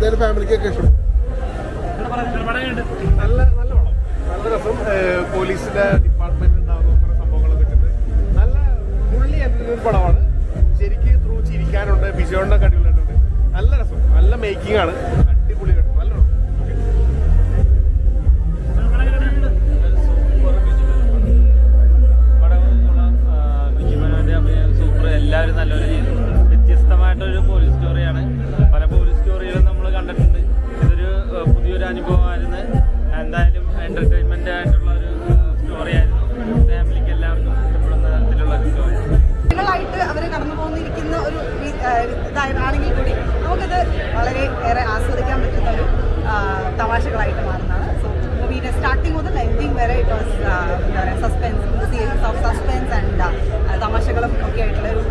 എന്തായാലും ഫാമിലിക്കൊക്കെ ഇഷ്ടം. നല്ല നല്ല നല്ല രസം പോലീസിന്റെ ഡിപ്പാർട്ട്മെന്റ് ഉണ്ടാകുന്ന കുറെ സംഭവങ്ങളൊക്കെ നല്ല ഫുള്ളി എന്റർടൈൻ പടമാണ്. ശരിക്ക് ത്രൂ ചിരിക്കാനുണ്ട് ബിജോണിന്റെ അടിപൊളിയായിട്ടുണ്ട്. നല്ല രസം. നല്ല മേക്കിംഗ് ആണ്. അനുഭവമായിരുന്നു എന്തായാലും എന്റർടൈൻമെന്റ് ആയിട്ടുള്ള ഒരു സ്റ്റോറി ആയിരുന്നു. ഫാമിലിക്ക് എല്ലാവർക്കും ഇഷ്ടപ്പെടുന്ന തരത്തിലുള്ള ഒരു സ്റ്റോറി ായിട്ട് അവർ കടന്നു പോകുന്നിരിക്കുന്ന ഒരു ഇതാണെങ്കിൽ കൂടി നമുക്കിത് വളരെ ഏറെ ആസ്വദിക്കാൻ പറ്റുന്ന ഒരു തമാശകളായിട്ട് മാറുന്നതാണ്. സോ മൂവിയുടെ സ്റ്റാർട്ടിങ് മുതൽ എൻഡിങ് വരെ ഇറ്റ് വാസ് എന്താ പറയുക suspense series of suspense and തമാശകളും ഒക്കെ ആയിട്ടുള്ള ഒരു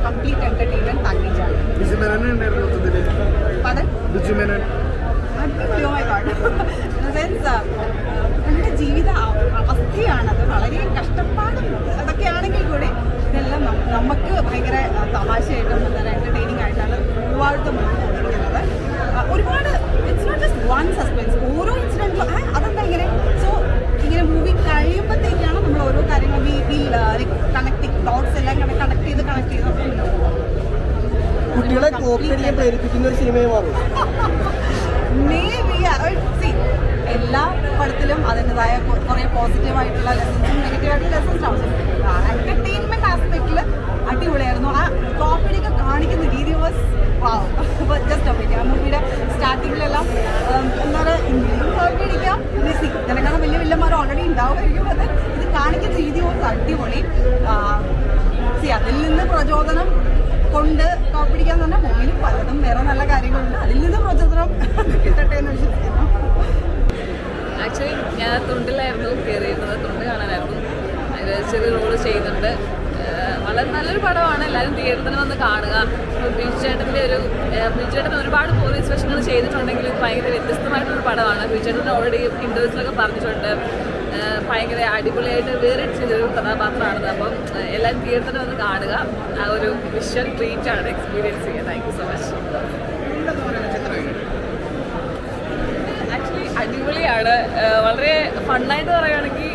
സസ്പെൻസ് ഓരോ ഇൻസിഡന്റിലും അതെന്താ ഇങ്ങനെ? സോ ഇങ്ങനെ മൂവി കഴിയുമ്പോഴത്തേക്കാണ് നമ്മൾ ഓരോ കാര്യങ്ങളും വി വിൽ കണക്ട് ഡോട്ട്സ് എല്ലാം കണക്ട് ചെയ്ത് കണക്ട് ചെയ്ത് കുട്ടികളെ കോപ്പി അടിക്കാൻ പ്രേരിപ്പിക്കുന്ന ഒരു സിനിമയെ മാറും. മേ ബി എല്ലാ പടത്തിലും അതിന്റെതായ കുറേ പോസിറ്റീവ് ആയിട്ടുള്ള സ്റ്റാർട്ടിങ്ങിലെല്ലാം എന്താ പറയുക കോപ്പി അടിക്കാം സി വലിയ വലിയമാർ ഓൾറെഡി ഉണ്ടാവുമായിരിക്കും. അത് ഇത് കാണിക്കുന്ന രീതി അടിപൊളി. അതിൽ നിന്ന് പ്രചോദനം കൊണ്ട് കോപ്പിടിക്കാന്ന് പറഞ്ഞാൽ മൂവിയിൽ പലതും വേറെ നല്ല കാര്യങ്ങളുണ്ട് അതിൽ നിന്ന് പ്രചോദനം കിട്ടട്ടെ എന്ന് വിശ്വസിക്കുന്നു ആക്ച്വലി ഞാൻ തുണ്ടിലായിരുന്നു കയറിയിരുന്നത് തുണ്ട് കാണാനായിരുന്നു അതിൽ ചെറിയ റോൾ ചെയ്യുന്നുണ്ട് ഏഹ് വളരെ നല്ലൊരു പടമാണ്. എല്ലാവരും തിയേറ്ററിൽ വന്ന് കാണുക. ബിജുചേട്ടന്റെ ഒരു ബിജുചേട്ടൻ ഒരുപാട് പോലീസ് വേഷങ്ങൾ ചെയ്തിട്ടുണ്ടെങ്കിലും ഭയങ്കര വ്യത്യസ്തമായിട്ടൊരു പടമാണ്. ബിജുചേട്ടൻ ഓൾറെഡി ഇന്റർവ്യൂസിലൊക്കെ പറഞ്ഞിട്ടുണ്ട്. ഭയങ്കര അടിപൊളിയായിട്ട് വേറെ ചെയ്തൊരു കഥാപാത്രമാണത് അപ്പം എല്ലാവരും തിയേറ്ററിൽ വന്ന് കാണുക. ആ ഒരു വിഷ്വൽ ട്രീറ്റ് ആണ് എക്സ്പീരിയൻസ് ചെയ്യുക. Thank you so much actually അടിപൊളിയാണ്. വളരെ ഫണ്ണായിട്ട് പറയുകയാണെങ്കിൽ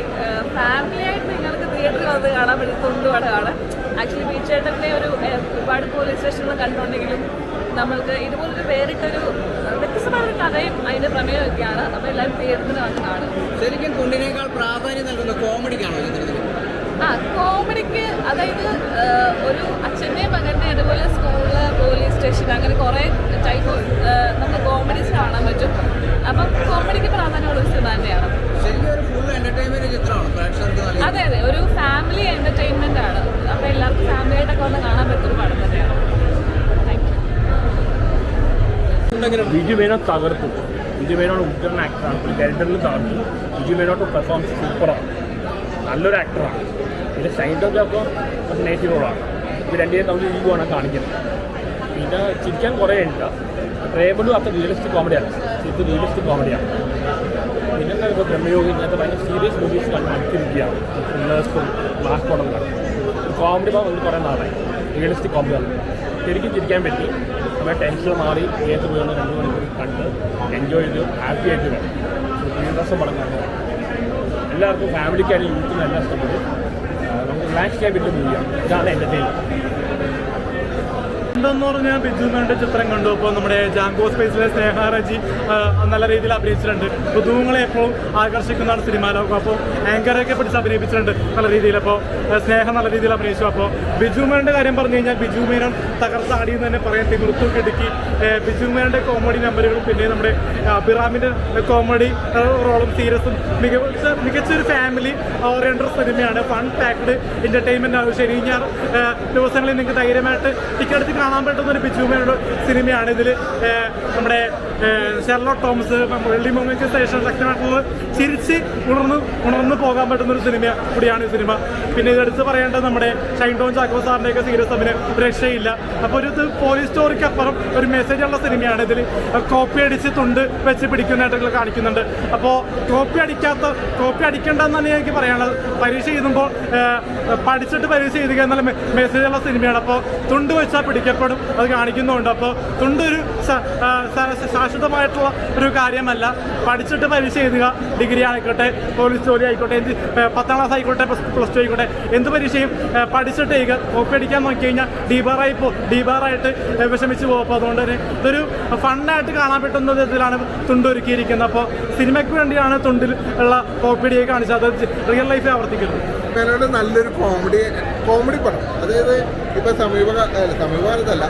ഫാമിലിയായിട്ട് നിങ്ങൾക്ക് തിയേറ്ററിൽ വന്ന് കാണാൻ വേണ്ടി കൊണ്ടുപടമാണ് ആക്ച്വലി ബീച്ചേട്ടന്റെ ഒരു ഒരുപാട് പോലീസ് സ്റ്റേഷനുകൾ കണ്ടിട്ടുണ്ടെങ്കിലും നമ്മൾക്ക് ഇതുപോലൊരു വേറിട്ടൊരു വ്യത്യസ്തമായൊരു കഥയും അതിന്റെ പ്രമേയമൊക്കെയാണ്. അപ്പോൾ എല്ലാവരും തിയേറ്ററിൽ വന്ന് കാണും. ശരിക്കും കുണ്ടിനേക്കാൾ പ്രാധാന്യം നൽകുന്ന കോമഡിക്കാണോ ചിത്രത്തിൽ ആ കോമഡിക്ക് അതായത് ഒരു അച്ഛന്റെയും മകന്റെ അതുപോലെ സ്കൂൾ പോലീസ് സ്റ്റേഷൻ അങ്ങനെ കുറേ വന്ന് കാണാൻ പറ്റുന്ന പടം തന്നെയാണ്. ബിജു മേനോ തകർത്തു. ബിജു മേനോൻ ഉഗ്രൻ ആക്ടറാണ് ഒരു ക്യാരക്ടറിൽ തകർത്തു. ബിജു മേനോട്ട് പെർഫോമൻസ് സൂപ്പറാണ് നല്ലൊരു ആക്ടറാണ് പിന്നെ ടോക്ക് അപ്പോൾ നേറ്റീവ് റോളാണ് ഇത് രണ്ടിനെയും തമ്മിൽ ഈഗോയാണ് കാണിക്കുന്നത്. പിന്നെ ചിരിക്കാൻ കുറേ ഉണ്ട്. പ്രേമലും അത്ര റിയലിസ്റ്റിക് കോമഡിയാണ് ഇത് റിയലിസ്റ്റിക് കോമഡിയാണ് പിന്നെ ഇപ്പോൾ ബ്രഹ്മയോഗി ഇങ്ങനത്തെ ഭയങ്കര സീരിയസ് മൂവീസ് കണ്ടിരിക്കുകയാണ് മടുത്തിരിക്കുകയാണ്. പിള്ളേഴ്സും ബ്ലാക്ക് കോടങ്ങളും കോമഡി ഭാഗം വന്ന് കുറേ നാളായി റിയലിസ്റ്റിക് കോമഡി വന്നു ശരിക്കും ചിരിക്കാൻ പറ്റി. നമ്മുടെ ടെൻഷൻ മാറി. ഏത് വീണ് രണ്ട് മണിക്കൂർ കണ്ട് എൻജോയ് ചെയ്ത്. ഹാപ്പി ആയിട്ട് വരും ദിവസം പടം കാണുക എല്ലാവർക്കും ഫാമിലിക്കായാലും യൂത്തിനും എല്ലാം ഇഷ്ടപ്പെടും ആ, നമുക്ക് റിലാക്സ് ചെയ്യാൻ പറ്റുന്ന മൂവിയാണ് ഇതാണ് എന്റർടൈൻമെന്റ് എന്തെന്ന് പറഞ്ഞാൽ ബിജു ചിത്രം കണ്ടു. അപ്പോൾ നമ്മുടെ ജാങ്കോ സ്പേസിലെ സ്നേഹ റജി നല്ല രീതിയിൽ അഭിനയിച്ചിട്ടുണ്ട്. പുതുങ്ങളെ എപ്പോഴും ആകർഷിക്കുന്നതാണ് സിനിമാ ലോകം. അപ്പോൾ ആങ്കറൊക്കെ പിടിച്ച് അഭിനയിപ്പിച്ചിട്ടുണ്ട് നല്ല രീതിയിൽ. അപ്പോൾ സ്നേഹം നല്ല രീതിയിൽ അഭിനയിച്ചു. അപ്പോൾ ബിജു മേനോന്റെ കാര്യം പറഞ്ഞു കഴിഞ്ഞാൽ ബിജു മേനോൻ തകർത്താടി എന്ന് തന്നെ പറയാൻ തിമിർത്തു കിടുക്കി ബിജു മേനോന്റെ കോമഡി നമ്പറുകളും പിന്നെ നമ്മുടെ അബിറാമിന്റെ കോമഡി റോളും സീരിയസും മികച്ച മികച്ചൊരു ഫാമിലി ഓറിയന്റഡ് സിനിമയാണ് ഫൺ പാക്ഡ് എന്റർടൈൻമെന്റ് ആണ്. ശരി ഞാൻ ദിവസങ്ങളിൽ നിങ്ങൾക്ക് ധൈര്യമായിട്ട് ടിക്കറ്റ് എടുത്ത് പറ്റുന്ന ഒരു ബിജുമയുടെ സിനിമയാണ് ഇതിൽ നമ്മുടെ ഷെർലോട്ട് തോമസ് വെള്ളി മൊങ്ങയ്ക്ക് ശേഷം ശക്തമായിട്ടുള്ള ചിരിച്ച് ഉണർന്ന് ഉണർന്ന് പോകാൻ പറ്റുന്ന ഒരു സിനിമ കൂടിയാണ് ഈ സിനിമ പിന്നെ ഇതെടുത്ത് പറയേണ്ടത് നമ്മുടെ ഷൈൻ ടോൺ ചാക്കോ സാറിന്റെയൊക്കെ സീരിയസ് അഭിനയം രക്ഷയില്ല. അപ്പോൾ ഒരു പോലീസ് സ്റ്റോറിക്ക് അപ്പുറം ഒരു മെസ്സേജ് ഉള്ള സിനിമയാണ് ഇതിൽ കോപ്പി അടിച്ച് തുണ്ട് വെച്ച് പിടിക്കുന്നതായിട്ടൊക്കെ കാണിക്കുന്നുണ്ട്. അപ്പോൾ കോപ്പി അടിക്കാത്ത കോപ്പി അടിക്കേണ്ടെന്ന് തന്നെ എനിക്ക് പറയാനുള്ളത്. പരീക്ഷ എഴുതുമ്പോൾ പഠിച്ചിട്ട് പരീക്ഷ എഴുതുക എന്നുള്ള മെസ്സേജ് ഉള്ള സിനിമയാണ് അപ്പോൾ തുണ്ട് വെച്ചാൽ പിടിക്കപ്പെടും. അത് കാണിക്കുന്നുണ്ട്. അപ്പോൾ തുണ്ടൊരു സ- ആ, സ- ശാശ്വതമായിട്ടുള്ള ഒരു കാര്യമല്ല. പഠിച്ചിട്ട് പരീക്ഷ എഴുതുക ഡിഗ്രി ആയിക്കോട്ടെ പോലീസ് ജോലി ആയിക്കോട്ടെ എന്ത് പത്താം ക്ലാസ് ആയിക്കോട്ടെ പ്ലസ് ടു ആയിക്കോട്ടെ എന്ത് പരീക്ഷയും പഠിച്ചിട്ട് ചെയ്യുക കോപ്പി അടിക്കാൻ നോക്കി കഴിഞ്ഞാൽ ഡീബാറായി പോ ഡീബാറായിട്ട് വിഷമിച്ച് പോകും അപ്പോൾ അതുകൊണ്ട് തന്നെ ഇതൊരു ഫണ്ണായിട്ട് കാണാൻ പറ്റുന്ന വിധത്തിലാണ് തുണ്ടൊരുക്കിയിരിക്കുന്നത്. അപ്പോൾ സിനിമയ്ക്ക് വേണ്ടിയാണ് തുണ്ടിൽ ഉള്ള കോപ്പിഡിയെ കാണിച്ചത്. അത് റിയൽ ലൈഫിൽ ആവർത്തിക്കുന്നത് നല്ലൊരു കോമഡി കോമഡി പടം. അതായത് ഇപ്പൊ സമീപ സമീപകാലത്തല്ല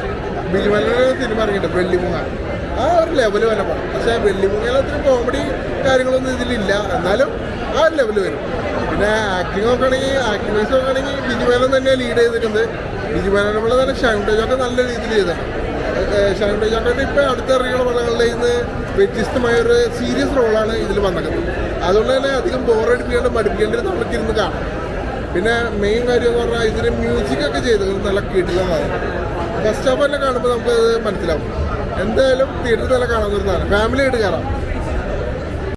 ബിജുമലയുടെ സിനിമ ഇറങ്ങിയിട്ടുണ്ട് വെള്ളിമുങ്ങ ആ ഒരു ലെവൽ വല്ല പടം പക്ഷേ വെള്ളിമുങ്ങയിൽ അത്ര കോമഡി കാര്യങ്ങളൊന്നും ഇതിലില്ല. എന്നാലും ആ ഒരു ലെവൽ വരും. പിന്നെ ആക്ടിങ് നോക്കുകയാണെങ്കിൽ ആക്ടിങ് വൈസ് നോക്കുകയാണെങ്കിൽ ബിജുമേനൻ തന്നെ ലീഡ് ബിജുമേനൻ നമ്മളെ തന്നെ ഷൈൻ നല്ല രീതിയിൽ ചെയ്തിട്ടുണ്ട്. ഷൈൻ ടേജൊക്കെ അടുത്ത ഇറങ്ങിയുള്ള പടങ്ങളിൽ നിന്ന് വ്യത്യസ്തമായ ഒരു സീരിയസ് റോളാണ് ഇതിൽ വന്നിരിക്കുന്നത്. അതുകൊണ്ട് തന്നെ അധികം ബോറടിപ്പിക്കാണ്ട് മടുപ്പിക്കേണ്ടത് നമുക്ക് ഇരുന്ന് കാണാം. പിന്നെ മെയിൻ കാര്യം എന്ന് പറഞ്ഞാൽ ഇതിന് മ്യൂസിക് ഒക്കെ ചെയ്തത് നല്ല കിടിലമാണ് ഫസ്റ്റ് സ്റ്റോപ്പ് തന്നെ കാണുമ്പോൾ നമുക്ക് മനസ്സിലാവും. എന്തായാലും തിയേറ്ററിൽ തന്നെ ഫാമിലി ആയിട്ട് കയറാം